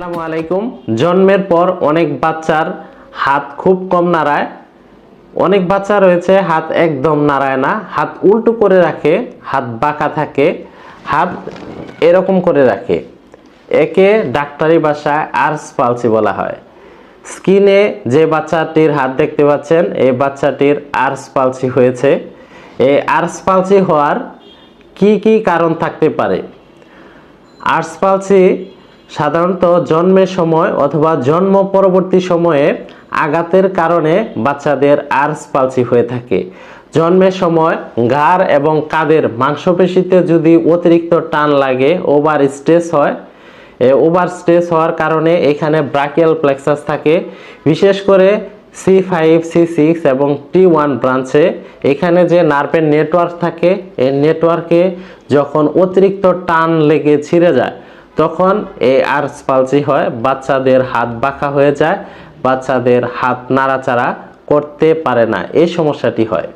আসসালামু আলাইকুম। জন্মের পর অনেক বাচ্চার হাত খুব কম নাড়ায়। অনেক বাচ্চা রয়েছে, হাত একদম নাড়ায় না। হাত উল্টো করে রাখে, হাত বাঁকা থাকে, হাত এরকম করে রাখে। একে ডাক্তারি ভাষায় আর্স পালসি বলা হয়। স্কিনে যে বাচ্চাটির হাত দেখতে পাচ্ছেন এই বাচ্চাটির আর্স পালসি হয়েছে। এই আর্স পালসি হওয়ার কি কি কারণ থাকতে পারে? আর্স পালসি সাধারণত জন্মের সময় অথবা জন্ম পরবর্তী সময়ে আঘাতের কারণে বাচ্চাদের আর্স পালসি হয়ে থাকে। জন্মের সময় ঘাড় এবং কাঁধের মাংসপেশিতে যদি অতিরিক্ত টান লাগে, ওভার স্ট্রেস হয় ওভার স্ট্রেস হওয়ার কারণে এখানে ব্রাকিয়াল প্লেক্সাস থাকে। বিশেষ করে সি ফাইভ, সি সিক্স এবং টি ওয়ান ব্রাঞ্চে এখানে যে নার্ভের নেটওয়ার্ক থাকে এই নেটওয়ার্কে যখন অতিরিক্ত টান লেগে ছিঁড়ে যায় তখন এই আর্স পালসি হয়, বাচ্চাদের হাত বাঁকা হয়ে যায়, বাচ্চাদের হাত নাড়াচাড়া করতে পারে না, এই সমস্যাটি হয়।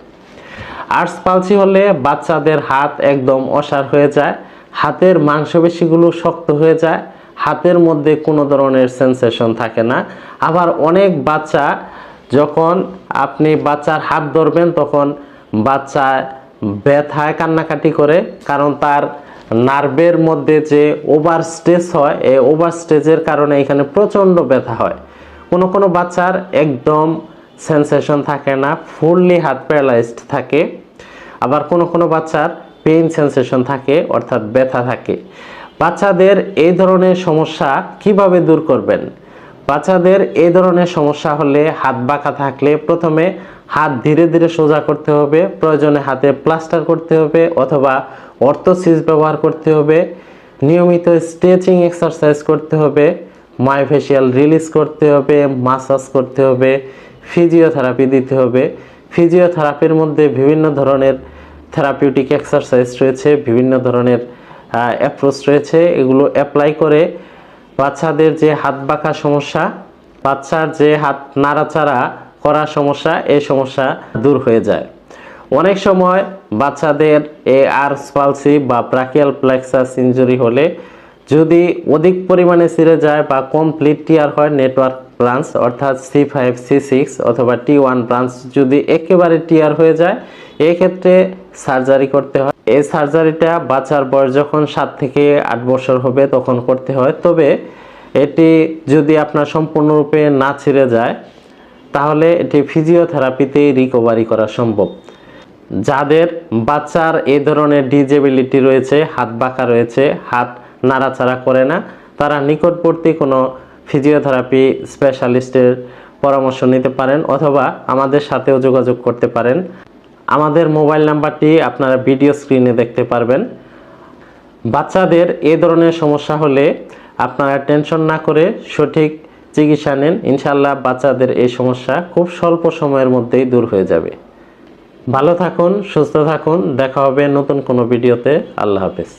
আর্স পালসি হলে বাচ্চাদের হাত একদম অসার হয়ে যায়, হাতের মাংসপেশিগুলো শক্ত হয়ে যায়, হাতের মধ্যে কোনো ধরনের সেন্সেশন থাকে না। আবার অনেক বাচ্চা যখন আপনি বাচ্চার হাত ধরবেন, তখন বাচ্চা ব্যথায় কান্নাকাটি করে, কারণ তার নার্ভের মধ্যে যে ওভার স্ট্রেস হয়, এই ওভার স্ট্রেসের কারণে এখানে প্রচণ্ড ব্যথা হয়। কোনো কোনো বাচ্চার একদম সেন্সেশন থাকে না ফুললি হাত প্যারালাইজড থাকে। আবার কোনো কোনো বাচ্চার পেইন সেন্সেশন থাকে, অর্থাৎ ব্যথা থাকে। বাচ্চাদের এই ধরনের সমস্যা কীভাবে দূর করবেন? বাচ্চাদের এই ধরনের সমস্যা হলে হাত বাঁকা থাকলে প্রথমে হাত ধীরে ধীরে সোজা করতে হবে, প্রয়োজনে হাতে প্লাস্টার করতে হবে, অথবা অর্থোসিস ব্যবহার করতে হবে, নিয়মিত স্ট্রেচিং এক্সারসাইজ করতে হবে মাইফেশিয়াল রিলিজ করতে হবে মাসাজ করতে হবে ফিজিওথেরাপি দিতে হবে। ফিজিওথেরাপির মধ্যে বিভিন্ন ধরনের থেরাপিউটিক এক্সারসাইজ রয়েছে, বিভিন্ন ধরনের অ্যাপ্রোচ রয়েছে। এগুলো অ্যাপ্লাই করে বাচ্চাদের যে হাত বাঁকা সমস্যা, বাচ্চার যে হাত নাড়াচাড়া করার সমস্যা, এই সমস্যা দূর হয়ে যায়। অনেক সময় বাচ্চাদের এ আর্স পালসি বা ব্রাকিয়াল প্লেক্সাস ইনজুরি হলে যদি অধিক পরিমাণে ছিঁড়ে যায় বা কমপ্লিট টিয়ার হয় নেটওয়ার্ক ব্রাঞ্চ, অর্থাৎ সি ফাইভ, সি সিক্স অথবা টি ওয়ান ব্রাঞ্চ যদি একেবারে টিয়ার হয়ে যায়, এক্ষেত্রে সার্জারি করতে হয়। এই সার্জারিটা বাচ্চার বয়স যখন সাত থেকে আট বছর হবে তখন করতে হয়। তবে এটি যদি আপনার সম্পূর্ণরূপে না ছিঁড়ে যায়, তাহলে এটি ফিজিওথেরাপিতেই রিকভারি করা সম্ভব। যাদের বাচ্চার এই ধরনের ডিজেবিলিটি রয়েছে, হাত বাঁকা রয়েছে, হাত নাড়াচাড়া করে না, তারা নিকটবর্তী কোনো ফিজিওথেরাপি স্পেশালিস্টের পরামর্শ নিতে পারেন অথবা আমাদের সাথেও যোগাযোগ করতে পারেন। আমাদের মোবাইল নাম্বারটি আপনারা ভিডিও স্ক্রিনে দেখতে পারবেন। বাচ্চাদের এ ধরনের সমস্যা হলে আপনারা টেনশন না করে সঠিক চিকিৎসা নেন। ইনশাল্লাহ বাচ্চাদের এই সমস্যা খুব স্বল্প সময়ের মধ্যেই দূর হয়ে যাবে। ভালো থাকুন সুস্থ থাকুন দেখা হবে নতুন কোনো ভিডিওতে। আল্লাহ হাফেজ।